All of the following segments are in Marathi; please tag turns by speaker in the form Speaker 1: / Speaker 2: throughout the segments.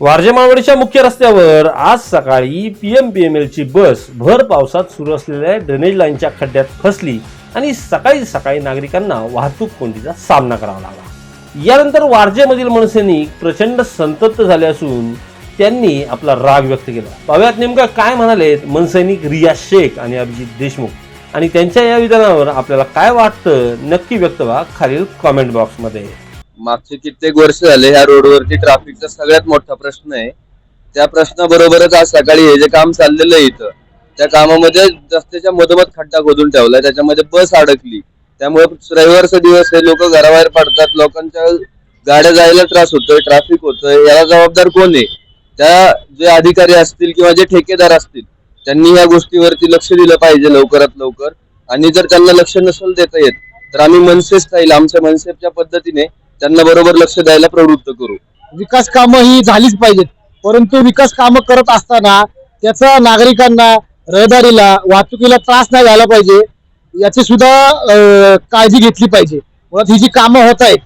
Speaker 1: वारजे वारजेमावडीच्या मुख्य रस्त्यावर आज सकाळी पीएम ची बस भर पावसात सुरू असलेल्या ड्रेनेज लाईनच्या खड्ड्यात फसली आणि सकाळी सकाळी नागरिकांना वाहतूक कोंडीचा सामना करावा लागला. यानंतर वारजेमधील मनसैनिक प्रचंड संतप्त झाले असून त्यांनी आपला राग व्यक्त केला. पाव्यात नेमकं काय म्हणालेत मनसैनिक रिया शेख आणि अभिजित देशमुख? आणि त्यांच्या या विधानावर आपल्याला काय वाटतं? नक्की व्यक्त व्हा खालील कॉमेंट बॉक्समध्ये
Speaker 2: मागचे कित्येक वर्ष झाले ह्या रोडवरती ट्रॅफिकचा सगळ्यात मोठा प्रश्न आहे. त्या प्रश्नाबरोबरच आज सकाळी हे जे काम चाललेलं आहे इथं त्या कामामध्ये रस्त्याच्या मधोमध खड्डा खोदून ठेवलाय त्याच्यामध्ये बस अडकली. त्यामुळे रविवारचा दिवस हे लोक घराबाहेर पडतात लोकांच्या गाड्या जायला त्रास होतोय ट्रॅफिक होतोय. याला जबाबदार कोण आहे? त्या जे अधिकारी असतील किंवा जे ठेकेदार असतील त्यांनी या गोष्टीवरती लक्ष दिलं पाहिजे लवकरात लवकर. आणि जर त्यांना लक्ष नसेल देता येत तर आम्ही मनसेच राहील आमच्या मनसेच्या पद्धतीने त्यांना बरोबर लक्ष द्यायला प्रवृत्त करू.
Speaker 3: विकास कामं ही झालीच पाहिजेत. परंतु विकास कामं करत असताना त्याचा नागरिकांना रहदारीला वाहतुकीला त्रास नाही झाला पाहिजे याची सुद्धा काळजी घेतली पाहिजे. मुळात ही जी कामं होत आहेत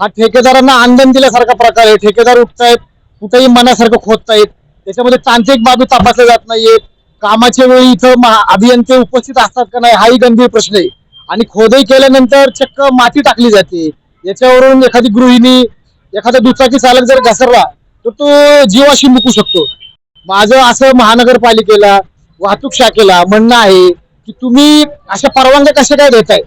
Speaker 3: हा ठेकेदारांना आंदन दिल्यासारखा प्रकार आहे. ठेकेदार उठतायत कुठेही मनासारखं खोदतायत. त्याच्यामध्ये तांत्रिक बाबी तपासल्या जात नाहीयेत. कामाच्या वेळी इथं महा- अभियंते उपस्थित असतात का नाही हाही गंभीर प्रश्न आहे. आणि खोदई केल्यानंतर चक्क माती टाकली जाते. याच्यावरून एखादी गृहिणी एखादा दुचाकी चालक जर घसरला तर तो जीवाशी मुकू शकतो. माझं असं महानगरपालिकेला वाहतूक शाखेला म्हणणं आहे की तुम्ही अशा परवानग्या कशा काय देताय?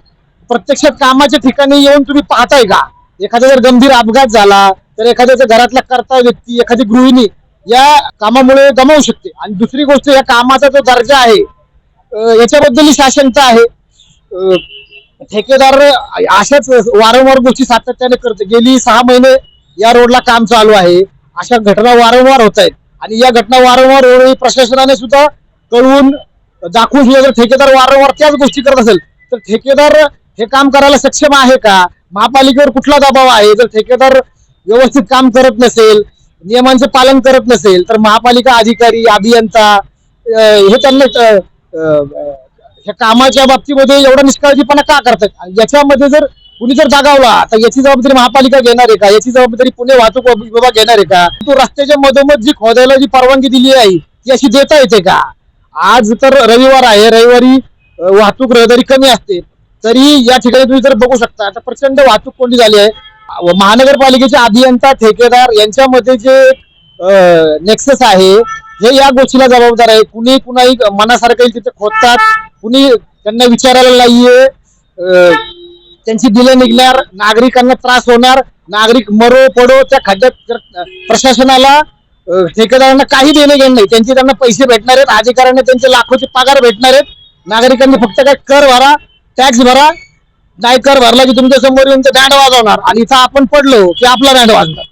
Speaker 3: प्रत्यक्षात कामाच्या ठिकाणी येऊन तुम्ही पाहताय का? एखादा जर गंभीर अपघात झाला तर एखाद्याच्या घरातला करता व्यक्ती एखादी गृहिणी या कामामुळे गमावू शकते. आणि दुसरी गोष्ट या कामाचा जो दर्जा आहे याच्याबद्दल याच्याबद्दलही शासनता आहे. ठेकेदार अशाच वारंवार गोष्टी सातत्याने करते गेली सहा महिने या रोडला काम चालू आहे. अशा घटना वारंवार होत आहेत. आणि या घटना वारंवार प्रशासनाने सुद्धा कळवून दाखवून सुद्धा जर ठेकेदार वारंवार त्याच गोष्टी करत असेल तर ठेकेदार हे काम करायला सक्षम आहे का? महापालिकेवर कुठला दबाव आहे? जर ठेकेदार व्यवस्थित काम करत नसेल नियमांचे पालन करत नसेल तर महापालिका अधिकारी अभियंता हे त्यांना या कामाच्या बाबतीमध्ये एवढा निष्काळजीपणा का करतात याच्यामध्ये जर कुणी जर जागावला तर याची जबाबदारी महापालिका घेणार आहे का? याची जबाबदारी पुणे वाहतूक विभाग घेणार आहे का? तो रस्त्याच्या मधोमध जी खोदायला जी परवानगी दिली आहे ती अशी देता येते का? आज तर रविवार आहे रविवारी वाहतूक रहदारी कमी असते. तरी या ठिकाणी तुम्ही जर बघू शकता आता प्रचंड वाहतूक कोंडी झाली आहे. महानगरपालिकेचे अभियंता ठेकेदार यांच्यामध्ये जे नेक्सस आहे हे या गोष्टीला जबाबदार आहे. कुणी कुणाही मनासारखं तिथे खोदतात. कुणी त्यांना विचारायला नाहीये. त्यांची दिले निघणार नागरिकांना त्रास होणार नागरिक मरो पडो त्या खड्ड्यात प्रशासनाला ठेकेदारांना काही देणे घेणं नाही. त्यांचे त्यांना पैसे भेटणार आहेत अधिकाऱ्यांना त्यांचे लाखोचे पगार भेटणार आहेत. नागरिकांनी फक्त काय कर भरा टॅक्स भरा नाही कर भरला की तुमच्यासमोर येऊन ते बँड वाजवणार. आणि इथं आपण पडलो की आपला दांड वाजणार.